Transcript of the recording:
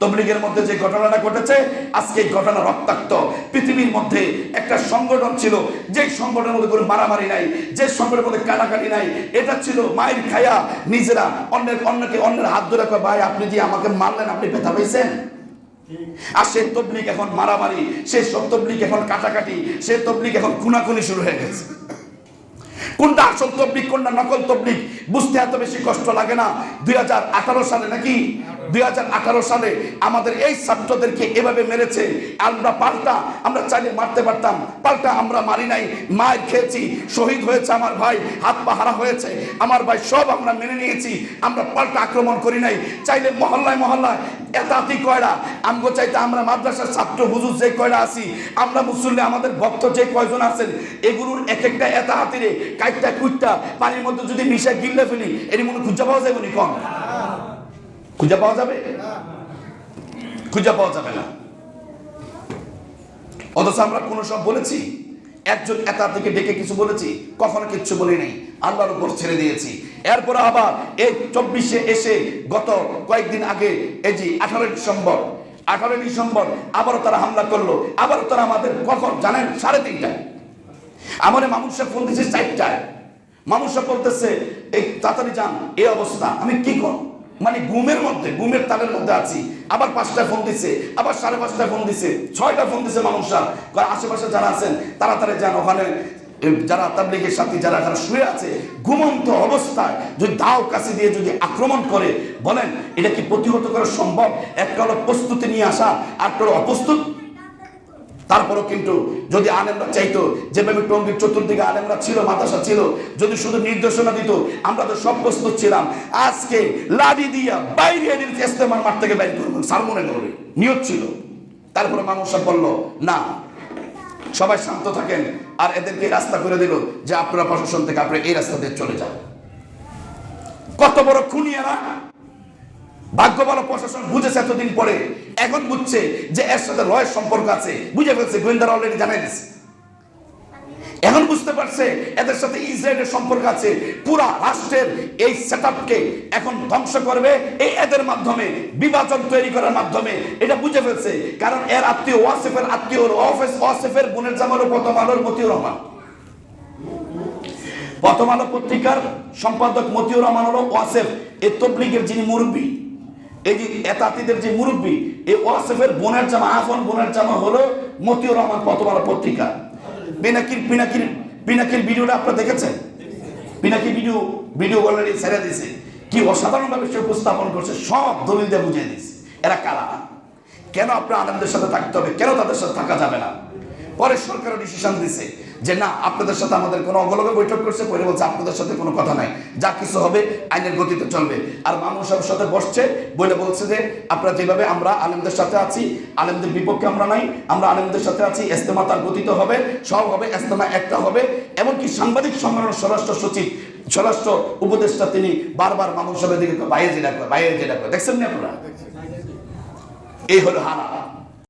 তবলিগের মধ্যে যে ঘটনাটা ঘটেছে, আজকে ঘটনা রক্তাক্ত। পৃথিবীর মধ্যে একটা সংগঠন ছিল, যে সংগঠনের মধ্যে কোনো মারামারি নাই, যে সংগঠনের মধ্যে কাটাকাটি নাই, এটা ছিল মায়ের খায়া। নিজেরা অন্যের, অন্যকে অন্যের হাত ধরে ভাই, আপনি যে আমাকে মারলেন, আপনি ব্যথা পেয়েছেন? আর সে তবলিক এখন মারামারি, সে সব তবলিক এখন কাটাকাটি, সে তবলিক এখন খুনাখুনি শুরু হয়ে গেছে। কোনটা আসল তবলিক কোনটা নকল তবলিক বুঝতে এত বেশি কষ্ট লাগে না। দুই সালে নাকি? দুই সালে আমাদের এই ছাত্রদেরকে এভাবে মেরেছে। আমরা পাল্টা, আমরা চাইলে মারতে পারতাম। পাল্টা আমরা মারি নাই মায়ের খেয়েছি, শহীদ হয়েছে আমার ভাই, হাত পাহারা হয়েছে। আমার ভাই সব আমরা মেনে নিয়েছি, আমরা পাল্টা আক্রমণ করি নাই। চাইলে মহল্লায় মহল্লায় এতাতি কয়রা? আমগো চাইতে আমরা মাদ্রাসার ছাত্র, হুজুর যে কয়রা আছি, আমরা মুসল্লি, আমাদের ভক্ত যে কয়জন আছেন, এগুলোর এক একটা এতা হাতিরে, কাইটটা কুইটটা, পানির মধ্যে যদি মিশা গিললে ফেলি এর মনে খুঁজে পাওয়া যাবে নি কম? খুঁজে পাওয়া যাবে? খুঁজে পাওয়া যাবে না। অথচ আমরা কোনো সব বলেছি? একজন এতা থেকে ডেকে কিছু বলেছি, কখনো কিচ্ছু বলি নাই। আল্লাহর উপর ছেড়ে দিয়েছি। এরপর আবার এই চব্বিশে এসে গত কয়েকদিন আগে এই যে আঠারোই ডিসেম্বর আঠারোই ডিসেম্বর আবারও তারা হামলা করল। আবারও তারা আমাদের কখন জানেন? সাড়ে তিনটায়। আমার মানুষের ফোন দিচ্ছে চারটায়। মানুষরা বলতেছে, এই তাড়াতাড়ি যান, এই অবস্থা। আমি কি করব? মানে ঘুমের মধ্যে, ঘুমের তালের মধ্যে আছি। আবার পাঁচটায় ফোন দিছে, আবার সাড়ে পাঁচটায় ফোন দিছে ছয়টা ফোন দিছে মানুষরা আশেপাশে যারা আছেন, তাড়াতাড়ি যান, ওখানে যারা যারা তাবলিগের সাথে, যারা যারা শুয়ে আছে, ঘুমন্ত অবস্থায় যদি দাও কাছে দিয়ে যদি আক্রমণ করে, বলেন, এটা কি প্রতিহত করা সম্ভব? একটা হলো প্রস্তুতি নিয়ে আসা আর একটা হলো অপ্রস্তুত তারপরও কিন্তু যদি আলেমরা চাইতো যেভাবে টঙ্গির চতুর্দিকে আলেমরা ছিল, মাদ্রাসা ছিল, যদি শুধু নির্দেশনা দিত, আমরা তো সব প্রস্তুত ছিলাম। আজকে লাডি দিয়া বাইরে এদের ইস্তেমার মাঠ থেকে বাইরে করবেন সারমনে করবে নিয়োগ ছিল। তারপরে মানুষরা বলল, না, সবাই শান্ত থাকেন। আর এদেরকে রাস্তা করে দিল যে আপনারা প্রশাসন থেকে আপনারা এই রাস্তা দিয়ে চলে যান। কত বড় খুনিয়ারা ভাগ্য ভালো প্রশাসন বুঝেছে এতদিন পরে, এখন বুঝছে যে এর সাথে রয়ের সম্পর্ক আছে। বুঝে ফেলছে, গোয়েন্দারা অলরেডি জানাই দিচ্ছে এখন বুঝতে পারছে এদের সাথে ইসরায়েলের সম্পর্ক আছে। পুরা রাষ্ট্রের এই সেটআপকে এখন ধ্বংস করবে এই এদের মাধ্যমে, বিভাজন তৈরি করার মাধ্যমে। এটা বুঝে ফেলছে, কারণ এর আত্মীয় ওয়াসিফের আত্মীয় ওয়াফেস, ওয়াসিফের বোনের জামাল ও প্রথম আলোর মতিউর রহমান। প্রথম আলো পত্রিকার সম্পাদক মতিউর রহমান হলো ওয়াসেফ এই তবলিগের যিনি মুরব্বী। এই এতাতিদের যে মুরব্বী, এই ওয়াসেফের বোনের জামা আফন বোনের জামা হলো মতিউর রহমান প্রথম পত্রিকা। পিনাকির পিনাকির পিনাকির ভিডিওটা আপনারা দেখেছেন? পিনাকি ভিডিও ভিডিও অলরেডি ছেড়ে দিয়েছে। কি অসাধারণভাবে সে উপস্থাপন করছে, সব দলিল দিয়ে বুঝিয়ে দিয়েছে। এরা কারা? কেন আপনার আনন্দের সাথে থাকতে হবে? কেন তাদের সাথে থাকা যাবে না? পরে সরকারও ডিসিশন দিছে যে না, আপনাদের সাথে আমাদের কোনো অগলগে বৈঠক করছে, পরে বলছে আপনাদের সাথে কোনো কথা নাই। যা কিছু হবে, আইনের গতিতে চলবে। আর মানুষ সবার সাথে বসছে বলে বলছে যে, আপনারা যেভাবে আমরা আলেমদের সাথে আছি, আলেমদের বিপক্ষে আমরা নাই, আমরা আলেমদের সাথে আছি এস্তেমা তার গতিতে হবে, সব হবে এস্তেমা একটা হবে। এমনকি সাংবাদিক সম্মেলন স্বরাষ্ট্র সচিব, স্বরাষ্ট্র উপদেষ্টা তিনি বারবার মানুষ সবের দিকে বাইরে যেটা করে বাইরে যেটা করে দেখছেন না আপনারা? এই হলো হারা